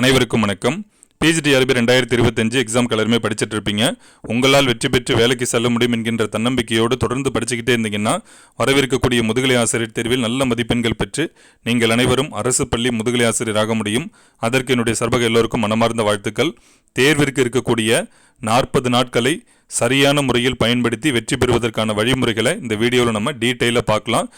அனைவருக்கும் வணக்கம். பிஜிடிஆர்பி ரெண்டாயிரத்தி இருபத்தஞ்சு எக்ஸாம் கலருமே படிச்சுட்டு இருப்பீங்க உங்களால் வெற்றி பெற்று வேலைக்கு செல்ல முடியும் என்கின்ற தன்னம்பிக்கையோடு தொடர்ந்து படிச்சுக்கிட்டே இருந்தீங்கன்னா வரவிருக்கக்கூடிய முதுகலை ஆசிரியர் தேர்வில் நல்ல மதிப்பெண்கள் பெற்று நீங்கள் அனைவரும் அரசு பள்ளி முதுகலை ஆசிரியராக முடியும். அதற்கு என்னுடைய சர்வக எல்லோருக்கும் மனமார்ந்த வாழ்த்துக்கள். தேர்விற்கு இருக்கக்கூடிய நாற்பது நாட்களை சரியான முறையில் பயன்படுத்தி வெற்றி பெறுவதற்கான வழிமுறைகளை இந்த வீடியோவில் நம்ம டீட்டெயிலாக பார்க்கலாம்.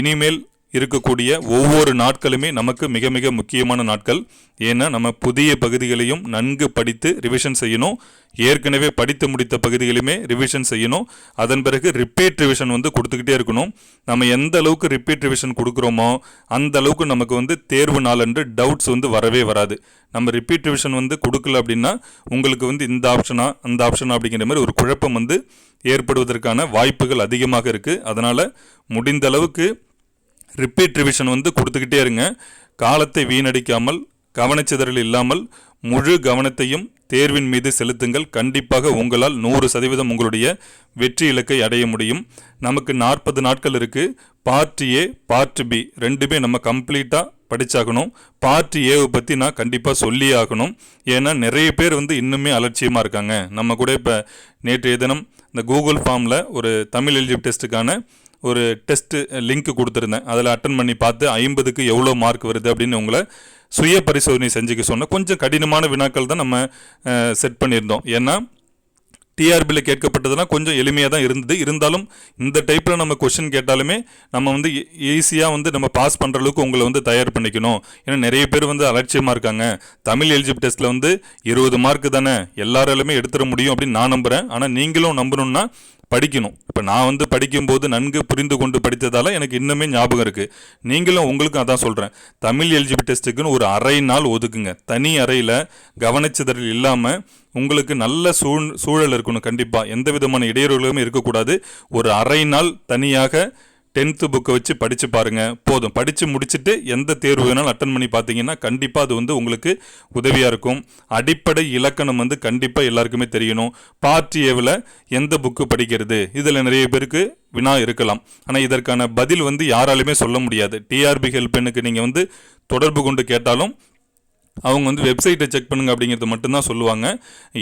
இனிமேல் இருக்கக்கூடிய ஒவ்வொரு நாட்களுமே நமக்கு மிக மிக முக்கியமான நாட்கள். ஏன்னா நம்ம புதிய பகுதிகளையும் நன்கு படித்து ரிவிஷன் செய்யணும். ஏற்கனவே படித்து முடித்த பகுதிகளையுமே ரிவிஷன் செய்யணும். அதன் பிறகு ரிப்பீட் ரிவிஷன் வந்து கொடுத்துக்கிட்டே இருக்கணும். நம்ம எந்த அளவுக்கு ரிப்பீட் ரிவிஷன் கொடுக்குறோமோ அந்த அளவுக்கு நமக்கு வந்து தேர்வு நாளன்று டவுட்ஸ் வந்து வரவே வராது. நம்ம ரிப்பீட் ரிவிஷன் வந்து கொடுக்கல அப்படின்னா உங்களுக்கு வந்து இந்த ஆப்ஷனா அந்த ஆப்ஷனா அப்படிங்கிற மாதிரி ஒரு குழப்பம் வந்து ஏற்படுவதற்கான வாய்ப்புகள் அதிகமாக இருக்குது அதனால் முடிந்த அளவுக்கு ரிப்பீட் ரிவிஷன் வந்து கொடுத்துக்கிட்டே இருங்க. காலத்தை வீணடிக்காமல் கவனச்சிதறல் இல்லாமல் முழு கவனத்தையும் தேர்வின் மீது செலுத்துங்கள். கண்டிப்பாக உங்களால் நூறு சதவீதம் உங்களுடைய வெற்றி இலக்கை அடைய முடியும். நமக்கு நாற்பது நாட்கள் இருக்குது பார்ட் ஏ பார்ட் பி ரெண்டுமே நம்ம கம்ப்ளீட்டாக படிச்சாகணும். பார்ட் ஏவை பற்றி நான் கண்டிப்பாக சொல்லியே ஆகணும். ஏன்னா நிறைய பேர் வந்து இன்னுமே அலட்சியமாக இருக்காங்க. நம்ம கூட இப்போ நேற்றைய தினம் இந்த கூகுள் ஃபார்மில் ஒரு தமிழ் எலிஜிபிள் டெஸ்ட்டுக்கான ஒரு டெஸ்ட்டு லிங்க் கொடுத்துருந்தேன். அதில் அட்டன் பண்ணி பார்த்து ஐம்பதுக்கு எவ்வளோ மார்க் வருது அப்படின்னு உங்களை சுய பரிசோதனை செஞ்சுக்க சொன்னேன் கொஞ்சம் கடினமான வினாக்கள் தான் நம்ம செட் பண்ணியிருந்தோம். ஏன்னா டிஆர்பியில் கேட்கப்பட்டதெல்லாம் கொஞ்சம் எளிமையாக தான் இருந்தது. இருந்தாலும் இந்த டைப்பில் நம்ம கொஷின் கேட்டாலுமே நம்ம வந்து e-, ஈஸியாக வந்து நம்ம பாஸ் பண்ணுற அளவுக்கு உங்களை வந்து தயார் பண்ணிக்கணும். ஏன்னா நிறைய பேர் வந்து அலட்சியமாக இருக்காங்க. தமிழ் எலிஜிபிள் டெஸ்ட்டில் வந்து இருபது மார்க் தானே எல்லாராலுமே எடுத்துட முடியும் அப்படின்னு நான் நம்புகிறேன் ஆனால் நீங்களும் நம்பணும்னா படிக்கணும். இப்போ நான் வந்து படிக்கும்போது நன்கு புரிந்து கொண்டு படித்ததால் எனக்கு இன்னுமே ஞாபகம் இருக்குது நீங்களும் உங்களுக்கும் அதான் சொல்கிறேன் தமிழ் எல்ஜிபி டெஸ்ட்டுக்குன்னு ஒரு அரை நாள் ஒதுக்குங்க. தனி அறையில் கவனச்சிதறல் இல்லாமல் உங்களுக்கு நல்ல சூழ் சூழல் இருக்கணும் கண்டிப்பாக எந்த விதமான இடையூறுகளுமே இருக்கக்கூடாது. ஒரு அரை நாள் தனியாக டென்த்து புக்கை வச்சு படித்து பாருங்கள் போதும். படித்து முடிச்சுட்டு எந்த தேர்வு வேணாலும் அட்டன் பண்ணி பார்த்தீங்கன்னா கண்டிப்பாக அது வந்து உங்களுக்கு உதவியாக இருக்கும். அடிப்படை இலக்கணம் வந்து கண்டிப்பாக எல்லாருக்குமே தெரியணும். பார்ட் ஏவில் எந்த புக்கு படிக்கிறது? இதில் நிறைய பேருக்கு வினா இருக்கலாம். ஆனால் இதற்கான பதில் வந்து யாராலுமே சொல்ல முடியாது. டிஆர்பி ஹெல்ப்னுக்கு நீங்கள் வந்து தொடர்பு கொண்டு கேட்டாலும் அவங்க வந்து வெப்சைட்டை செக் பண்ணுங்க அப்படிங்கிறது மட்டும்தான் சொல்லுவாங்க.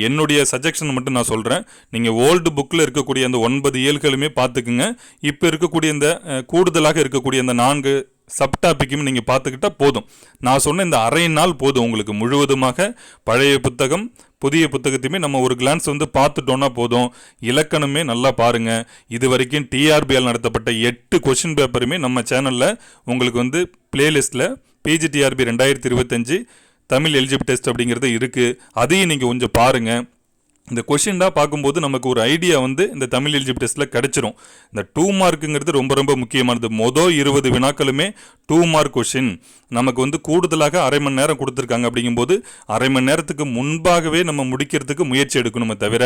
என்னுடைய சஜஷன் மட்டும் நான் சொல்கிறேன் நீங்கள் ஓல்டு புக்கில் இருக்கக்கூடிய அந்த ஒன்பது ஏழ்களுமே பார்த்துக்குங்க. இப்போ இருக்கக்கூடிய இந்த கூடுதலாக இருக்கக்கூடிய அந்த நான்கு சப் டாப்பிக்கும் நீங்கள் பார்த்துக்கிட்டா போதும். நான் சொன்ன இந்த அரை நாள் போதும் உங்களுக்கு. முழுவதுமாக பழைய புத்தகம் புதிய புத்தகத்தையுமே நம்ம ஒரு கிளான்ஸ் வந்து பார்த்துட்டோன்னா போதும். இலக்கணமே நல்லா பாருங்கள் இது வரைக்கும் டிஆர்பியால் நடத்தப்பட்ட எட்டு கொஷின் பேப்பருமே நம்ம சேனலில் உங்களுக்கு வந்து பிளேலிஸ்ட்டில் பிஜிடிஆர்பி ரெண்டாயிரத்தி இருபத்தஞ்சு தமிழ் எலிஜிபிள் டெஸ்ட் அப்படிங்கிறது இருக்குது அதையும் நீங்கள் கொஞ்சம் பாருங்கள் இந்த கொஷின் தான் பார்க்கும்போது நமக்கு ஒரு ஐடியா வந்து இந்த தமிழ் எலிஜிபிள் டெஸ்ட்டில் கிடச்சிரும். இந்த டூ மார்க்குங்கிறது ரொம்ப ரொம்ப முக்கியமானது. மொதல் இருபது வினாக்களுமே டூ மார்க் கொஷின் நமக்கு வந்து கூடுதலாக அரை மணி நேரம் கொடுத்துருக்காங்க அப்படிங்கும்போது அரை மணி நேரத்துக்கு முன்பாகவே நம்ம முடிக்கிறதுக்கு முயற்சி எடுக்கணுமே தவிர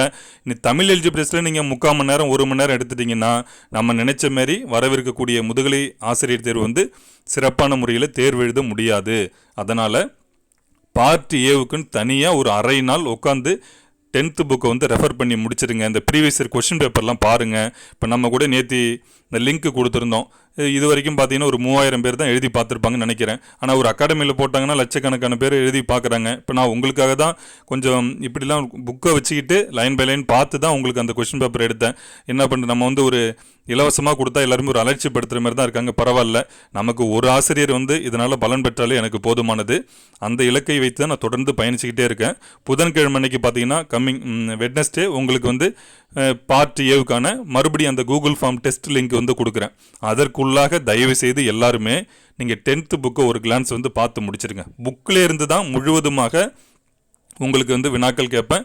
நீ தமிழ் எலிஜிபிள் டெஸ்ட்டில் நீங்கள் முக்கால் மணி நேரம் ஒரு மணி நேரம் எடுத்துட்டிங்கன்னா நம்ம நினைச்ச மாதிரி வரவிருக்கக்கூடிய முதுகலை ஆசிரியர் தேர்வு வந்து சிறப்பான முறையில் தேர்வு எழுத முடியாது. அதனால் பார்ட் ஏவுக்குன்னு தனியாக ஒரு அரை நாள் உட்காந்து டென்த்து புக்கை வந்து ரெஃபர் பண்ணி முடிச்சிருங்க. இந்த ப்ரீவியஸ் இயர் கொஷின் பேப்பர்லாம் பாருங்கள் இப்போ நம்ம கூட நேற்று இந்த லிங்க் கொடுத்துருந்தோம். இது- இது வரைக்கும் பார்த்தீங்கன்னா ஒரு மூவாயிரம் பேர் தான் எழுதி பார்த்துருப்பாங்கன்னு நினைக்கிறேன். ஆனால் ஒரு அகாடமியில் போட்டாங்கன்னா லட்சக்கணக்கான பேர் எழுதி பார்க்குறாங்க. இப்போ நான் உங்களுக்காக தான் கொஞ்சம் இப்படிலாம் புக்கை வச்சுக்கிட்டு லைன் பை லைன் பார்த்து தான் உங்களுக்கு அந்த கொஷின் பேப்பர் எடுத்தேன். என்ன பண்ணுறது நம்ம வந்து ஒரு இலவசமாக கொடுத்தா எல்லாருமே ஒரு அலட்சியப்படுத்துகிற மாதிரி தான் இருக்காங்க. பரவாயில்ல. நமக்கு ஒரு ஆசிரியர் வந்து இதனால் பலன் பெற்றாலே எனக்கு போதுமானது. அந்த இலக்கை வைத்து தான் நான் தொடர்ந்து பயணிச்சுக்கிட்டே இருக்கேன். புதன்கிழமை அன்னைக்கு பார்த்தீங்கன்னா கம்மிங் வெட்னஸ்டே உங்களுக்கு வந்து பார்ட் ஏவுக்கான மறுபடியும் அந்த கூகுள் ஃபார்ம் டெஸ்ட் லிங்க் வந்து கொடுக்குறேன். அதற்குள்ளாக தயவு செய்து எல்லாருமே நீங்கள் டென்த்து புக்கை ஒரு கிளான்ஸ் வந்து பார்த்து முடிச்சிருங்க. புக்கில் இருந்து தான் முழுவதுமாக உங்களுக்கு வந்து வினாக்கள் கேட்பேன்.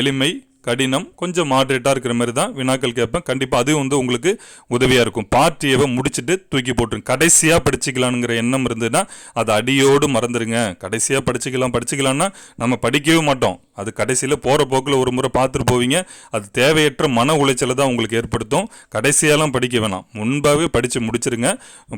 எளிமை கடினம் கொஞ்சம் மாட்ரேட்டாக இருக்கிற மாதிரி தான் வினாக்கள் கேட்பேன். கண்டிப்பாக அதுவும் வந்து உங்களுக்கு உதவியாக இருக்கும். பார்ட் ஏவை முடிச்சுட்டு தூக்கி போட்டுருங்க. கடைசியாக படிச்சுக்கலாங்கிற எண்ணம் இருந்ததுன்னா அதை அடியோடு மறந்துடுங்க கடைசியாக படிச்சுக்கலாம் படிச்சுக்கலான்னா நம்ம படிக்கவே மாட்டோம். அது கடைசியில் போகிற போக்கில் ஒரு முறை பார்த்துட்டு போவீங்க. அது தேவையற்ற மன உளைச்சலை தான் உங்களுக்கு ஏற்படுத்தும். கடைசியாலாம் படிக்க வேணாம். முன்பாகவே படித்து முடிச்சிருங்க.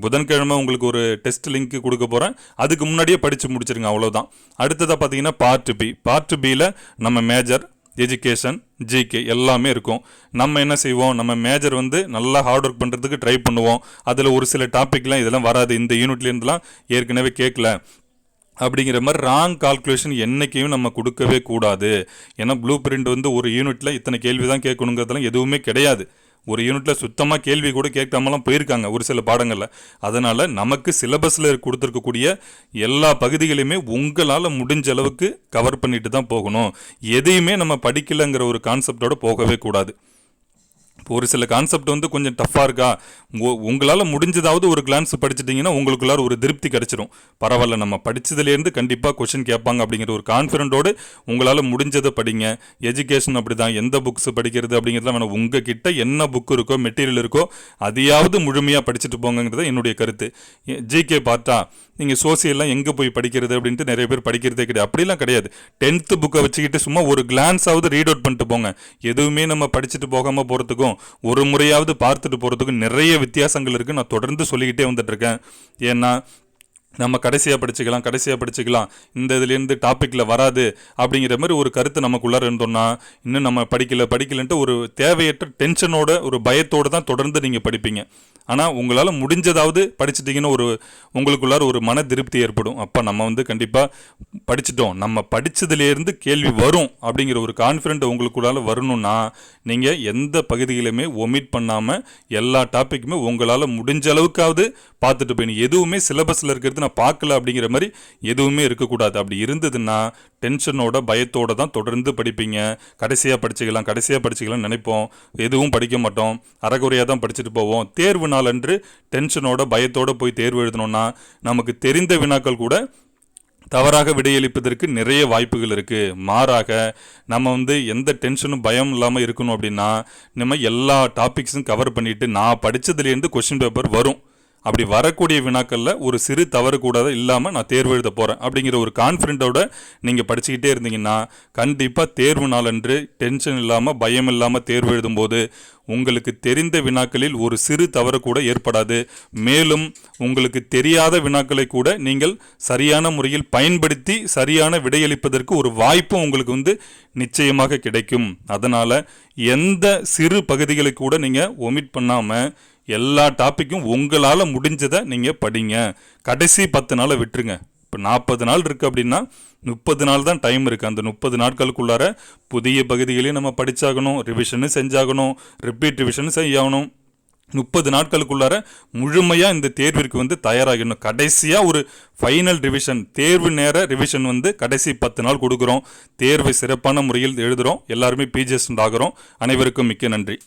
புதன்கிழமை உங்களுக்கு ஒரு டெஸ்ட் லிங்க் கொடுக்க போகிறேன் அதுக்கு முன்னாடியே படித்து முடிச்சிருங்க. அவ்வளோதான் அடுத்ததாக பார்த்தீங்கன்னா பார்ட் பி. பார்ட் பியில் நம்ம மேஜர் எஜுகேஷன் ஜிகே எல்லாமே இருக்கும். நம்ம என்ன செய்வோம்? நம்ம மேஜர் வந்து நல்லா ஹார்ட் ஒர்க் பண்ணுறதுக்கு ட்ரை பண்ணுவோம். அதில் ஒரு சில டாப்பிக்லாம் இதெல்லாம் வராது. இந்த யூனிட்லேருந்துலாம் ஏற்கனவே கேட்கல அப்படிங்கிற மாதிரி ராங் கால்குலேஷன் என்றைக்கையும் நம்ம கொடுக்கவே கூடாது. ஏன்னா ப்ளூ பிரிண்ட் வந்து ஒரு யூனிட்டில் இத்தனை கேள்வி தான் கேட்கணுங்கிறதெல்லாம் எதுவுமே கிடையாது. ஒரு யூனிட்டில் சுத்தமாக கேள்வி கூட கேட்காமலாம் போயிருக்காங்க ஒரு சில பாடங்களில். அதனால் நமக்கு சிலபஸில் கொடுத்துருக்கக்கூடிய எல்லா பகுதிகளையுமே உங்களால் முடிஞ்ச அளவுக்கு கவர் பண்ணிட்டு தான் போகணும். எதையுமே நம்ம படிக்கலைங்கிற ஒரு கான்செப்டோடு போகவே கூடாது. இப்போ ஒரு சில கான்செப்ட் வந்து கொஞ்சம் டஃப்பாக இருக்கா? உங்களால் முடிஞ்சதாவது ஒரு கிளான்ஸ் படிச்சிட்டிங்கன்னா உங்களுக்குள்ளார ஒரு திருப்தி கிடச்சிரும். பரவாயில்ல நம்ம படித்ததுலேருந்து கண்டிப்பாக கொஷின் கேட்பாங்க அப்படிங்கிற ஒரு கான்ஃபிடென்ட்டோடு உங்களால் முடிஞ்சதை படிங்க. எஜுகேஷன் அப்படி தான் எந்த புக்ஸ் படிக்கிறது அப்படிங்கிறதுலாம் வேணும். உங்கள் கிட்ட என்ன புக் இருக்கோ மெட்டீரியல் இருக்கோ அதையாவது முழுமையாக படிச்சுட்டு போங்கிறது என்னுடைய கருத்து. ஜிகே பார்த்தா நீங்கள் சோசியல்லாம் எங்கே போய் படிக்கிறது அப்படின்ட்டு நிறைய பேர் படிக்கிறதே கிடையாது. அப்படிலாம் கிடையாது. டென்த்து புக்கை வச்சுக்கிட்டு சும்மா ஒரு கிளான்ஸாவது ரீட் அவுட் பண்ணிட்டு போங்க. எதுவுமே நம்ம படிச்சுட்டு போகாமல் போகிறதுக்கும் ஒரு முறையாவது பார்த்துட்டு போகிறதுக்கு நிறைய வித்தியாசங்கள் இருக்குது நான் தொடர்ந்து சொல்லிக்கிட்டே வந்துட்டு இருக்கேன். ஏன்னா நம்ம கடைசியாக படிச்சுக்கலாம் கடைசியாக படிச்சுக்கலாம். இந்த இதுலேருந்து டாப்பிக்கில் வராது அப்படிங்கிற மாதிரி ஒரு கருத்து நமக்குள்ளார இருந்தோம்னா இன்னும் நம்ம படிக்கல படிக்கலன்ட்டு ஒரு தேவையற்ற டென்ஷனோட ஒரு பயத்தோடு தான் தொடர்ந்து நீங்கள் படிப்பீங்க. ஆனால் உங்களால் முடிஞ்சதாவது படிச்சிட்டிங்கன்னு ஒரு உங்களுக்குள்ளார ஒரு மன திருப்தி ஏற்படும். அப்போ நம்ம வந்து கண்டிப்பாக படிச்சிட்டோம். நம்ம படித்ததுலேருந்து கேள்வி வரும் அப்படிங்கிற ஒரு கான்ஃபிடென்ட் உங்களுக்குள்ளால வரணும்னா நீங்கள் எந்த பகுதியிலுமே ஒமிட் பண்ணாமல் எல்லா டாப்பிக்குமே உங்களால் முடிஞ்ச அளவுக்காவது பார்த்துட்டு போயிடும் எதுவுமே சிலபஸில் இருக்கிறது நான் பார்க்கல அப்படிங்கிற மாதிரி எதுவுமே இருக்கக்கூடாது. அப்படி இருந்ததுன்னா டென்ஷனோட பயத்தோடு தான் தொடர்ந்து படிப்பீங்க. கடைசியாக படிச்சுக்கலாம் கடைசியாக படிச்சுக்கலாம் நினைப்போம். எதுவும் படிக்க மாட்டோம். அறகுறையாக தான் படிச்சுட்டு போவோம். தேர்வு நாளன்று டென்ஷனோட பயத்தோடு போய் தேர்வு எழுதணும்னா நமக்கு தெரிந்த வினாக்கள் கூட தவறாக விடையளிப்பதற்கு நிறைய வாய்ப்புகள் இருக்குது மாறாக நம்ம வந்து எந்த டென்ஷனும் பயம் இல்லாமல் இருக்கணும் அப்படின்னா நம்ம எல்லா டாபிக்ஸும் கவர் பண்ணிவிட்டு நான் படித்ததுலேருந்து கொஷின் பேப்பர் வரும். அப்படி வரக்கூடிய வினாக்களில் ஒரு சிறு தவறு கூடாத இல்லாமல் நான் தேர்வு எழுத போகிறேன் அப்படிங்கிற ஒரு கான்ஃபிடென்ட்டோட நீங்கள் படிச்சுக்கிட்டே இருந்தீங்கன்னா கண்டிப்பாக தேர்வு நாளன்று டென்ஷன் இல்லாமல் பயம் இல்லாமல் தேர்வு எழுதும்போது உங்களுக்கு தெரிந்த வினாக்களில் ஒரு சிறு தவறு கூட ஏற்படாது. மேலும் உங்களுக்கு தெரியாத வினாக்களை கூட நீங்கள் சரியான முறையில் பயன்படுத்தி சரியான விடையளிப்பதற்கு ஒரு வாய்ப்பும் உங்களுக்கு வந்து நிச்சயமாக கிடைக்கும். அதனால் எந்த சிறு பகுதிகளை கூட நீங்கள் ஒமிட் பண்ணாமல் எல்லா டாப்பிக்கும் உங்களால் முடிஞ்சதை நீங்கள் படிங்க. கடைசி பத்து நாளை விட்டுருங்க. இப்போ நாற்பது நாள் இருக்குது அப்படின்னா முப்பது நாள் தான் டைம் இருக்குது அந்த முப்பது நாட்களுக்குள்ளார புதிய பகுதிகளையும் நம்ம படித்தாகணும் ரிவிஷனும் செஞ்சாகணும் ரிப்பீட் ரிவிஷனும் செய்யணும் முப்பது நாட்களுக்குள்ளார முழுமையாக இந்த தேர்விற்கு வந்து தயாராகிடணும். கடைசியாக ஒரு ஃபைனல் ரிவிஷன் தேர்வு நேர ரிவிஷன் வந்து கடைசி பத்து நாள் கொடுக்குறோம். தேர்வை சிறப்பான முறையில் எழுதுகிறோம் எல்லாருமே பிஜிஎஸ் ஆகிறோம் அனைவருக்கும் மிக்க நன்றி.